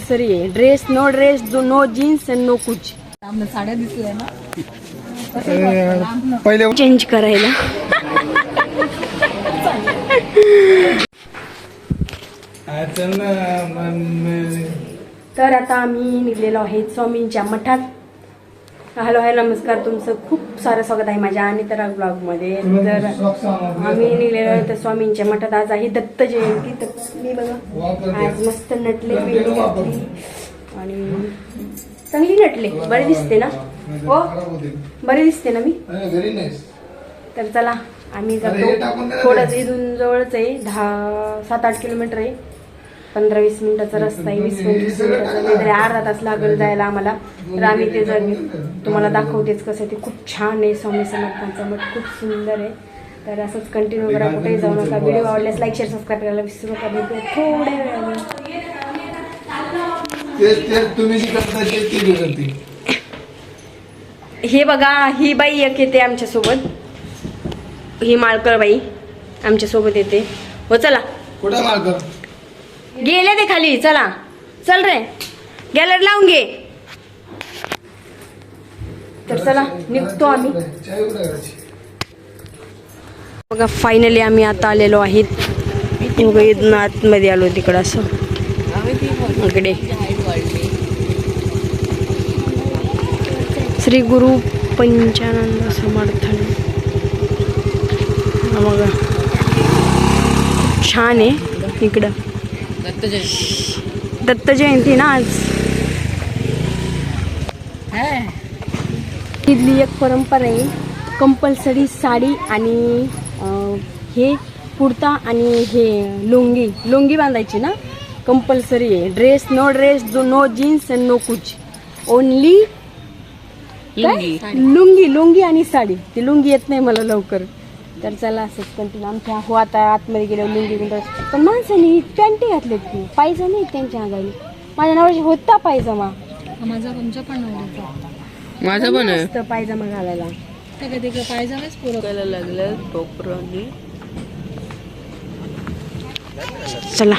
सरी आहे dress no dress no jeans and no Cooch साड्या दिसल्या ना. पहिले चेंज करायला. तर आता आम्ही निघलेलो आहे स्वामींच्या मठात. हॅलो हॅलो नमस्कार. तुमचं खूप सारं स्वागत आहे माझ्या आणि तर ब्लॉगमध्ये तर आम्ही निघलेलो तर स्वामींच्या मठात. आज आहे दत्त जयंती. तर मी बघा. आज मस्त नटले घातली आणि चांगली नटले. बरे दिसते ना? हो? बरे दिसते ना मी? तर चला आम्ही जातो. थोडंच ते. इथून जवळच आहे. दहा सात आठ किलोमीटर आहे. पंधरा वीस मिनिटाचा रस्ता आहे वीस पंचवीस मिनिटाचा. अर्धा तास लागेल जायला आम्हाला. तर आम्ही ते जर तुम्हाला दाखवतेच कसं ते. खूप छान आहे स्वामी समर्थांचा मठ. खूप सुंदर आहे. तर असंच कंटिन्यू करा. कुठेही जाऊ नका. व्हिडिओ आवडल्यास लाईक शेअर सबस्क्राईब करायला विसरू नका. भेटू थोड्या वेळाने. हे बघा ही बाई एक येते आमच्यासोबत. ही माळकर बाई आमच्यासोबत येते. हो चला. कुठे गेले ते खाली चला. चल रे. गॅलरी लावून घे. तर चला निघतो आम्ही. बघा फायनली आम्ही आता आलेलो आहेत. आतमध्ये आलो तिकडं असं. इकडे. श्री गुरु पंचानंद समर्थन. बघा. छान आहे इकडं. दत्त जयंती ना आज. इथली एक परंपरा आहे कंपल्सरी साडी आणि अं, हे कुर्ता आणि हे लुंगी लुंगी बांधायची ना? कंपल्सरी आहे. Dress no dress no jeans and no Cooch only lungi lungi आणि साडी. ती लुंगी येत नाही मला लवकर. तर चला असंच कंटिन्यू आमच्या हो आता आतमध्ये गेल्यावर लुंगी गुंड पण माणसाने पॅन्टी घातलेत की पायजमा नाही त्यांच्या अंगाने. माझ्या नावाची होता पायजमा. माझा तुमच्या पण नवऱ्याचा माझं पण आहे. मस्त पायजमा घालायला. त्या कधी पायजामेच पुरं लागलं टोपराने चला.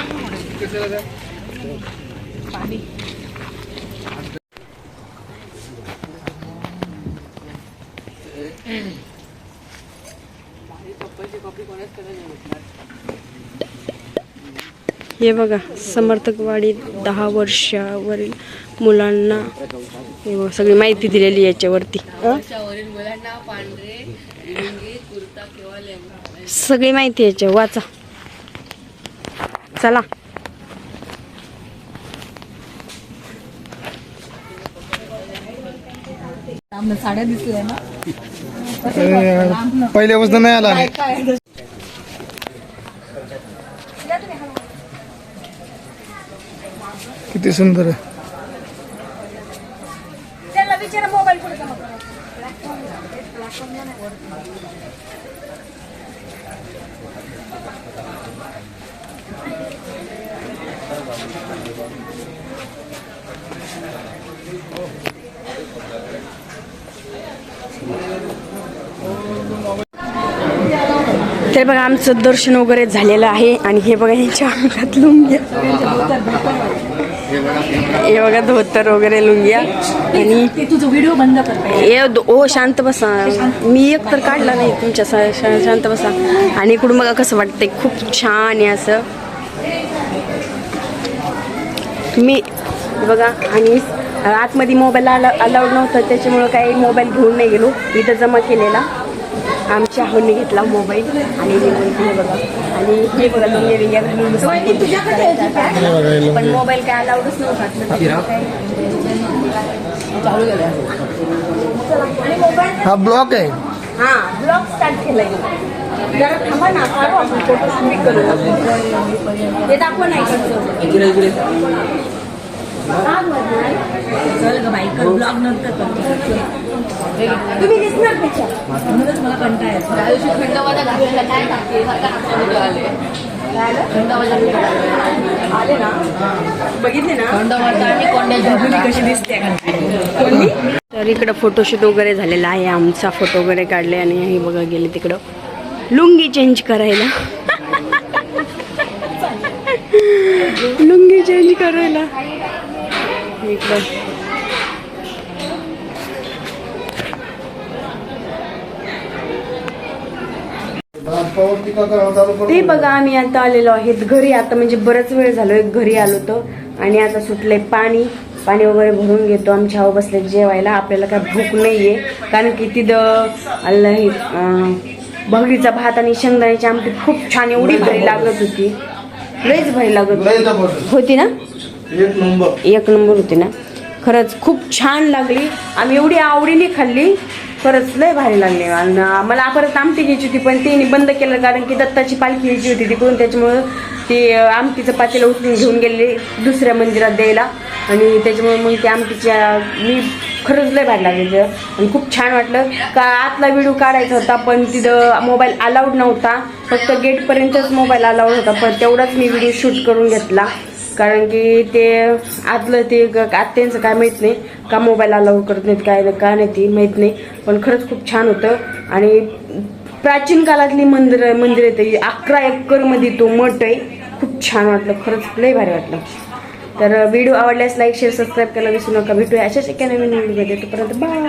हे बघा समर्थकवाडी दहा वर्षावरील मुलांना हे सगळी माहिती दिलेली याच्यावरती. सगळी माहिती याच्या वाचा. चला. साड्या दिसल्या ना? पहिल्यापासून नाही आला किती सुंदर आहे. तर बघा आमचं दर्शन वगैरे झालेलं आहे. आणि हे बघा यांच्या अंगात लुंग्या. हे बघा धोतर वगैरे लुंग्या. आणि तुझं व्हिडिओ बंद हे ओ शांत बसा. मी एक तर काढला नाही तुमच्या शांत बसा. आणि इकडून बघा कसं वाटतंय. खूप छान आहे असं. मी बघा आणि आतमध्ये मोबाईल अलाउड नव्हतं. त्याच्यामुळं काही मोबाईल घेऊन नाही गेलो. इथं जमा केलेला. आमच्या आहोने घेतला मोबाईल आणि हे बघा. आणि हे बघा घालून. पण मोबाईल काय अलाउडच नव्हता. हा ब्लॉक आहे. हा ब्लॉग स्टार्ट केलाय. जरा थांबा ना काढू आपण फोटो शूट करू. हे दाखव नाही चल ग बाई कर ब्लॉग नंतर कर तुम्ही दिसणार त्याच्यात म्हणूनच मला कंटाळा येतो. त्या दिवशी खंडवादा घातलेला काय टाकते? सारखा हातामध्ये आले. खंडवाजा आले ना? बघितले ना? खंडवाजा आणि कोंड्याची मुली कशी दिसते का तर इकडं फोटोशूट वगैरे झालेला आहे. आमचा फोटो वगैरे काढले आणि हे बघा गेले तिकडं. लुंगी चेंज करायला. लुंगी चेंज करायला. इकडं? ते बघा आम्ही आता आलेलो आहेत घरी. आता म्हणजे बराच वेळ झालोय घरी आलो तो आणि आता सुटलंय पाणी. पाणी वगैरे भरून घेतो. आमच्या आऊ बसले जेवायला. आपल्याला काय भूक नाहीये. कारण की तिथं भगरीचा भात आणि शेंगदाण्याची आमटी खूप छान एवढी भारी लागत होती. लईच भारी लागत. होती ना? एक नंबर. एक नंबर होती ना? खरंच खूप छान लागली. आम्ही एवढी आवडीने खाल्ली. खरंच लय भारी लागली. आणि मला परत आमटी घ्यायची होती पण तिने बंद केलं कारण की दत्ताची पालखी घ्यायची होती तिकडून. त्याच्यामुळं ती आमटीचं पातेलं उचलून घेऊन गेले दुसऱ्या मंदिरात द्यायला. आणि त्याच्यामुळे मग त्या आमटीच्या मी खरंच लय भारी लागली आणि खूप छान वाटलं. का आतला व्हिडिओ काढायचा होता पण तिथं मोबाईल अलाउड नव्हता. फक्त गेटपर्यंतच मोबाईल अलाउड होता पण तेवढाच मी व्हिडिओ शूट करून घेतला. कारण की ते आतलं ते ग- आत्यांचं काय माहीत नाही. का मोबाईल अलाव करत नाहीत काय नाही काय नाही ती माहीत नाही. पण खरंच खूप छान होतं. आणि प्राचीन काळातली मंदिर मंदिर आहे ते अकरा एकरमध्ये तो मठ आहे. खूप छान वाटलं खरंच लय भारी वाटलं. तर व्हिडिओ आवडल्यास लाईक शेअर सबस्क्राईब करायला विसरू नका. भेटूया अशाच एका नवीन व्हिडिओमध्ये तोपर्यंत बाय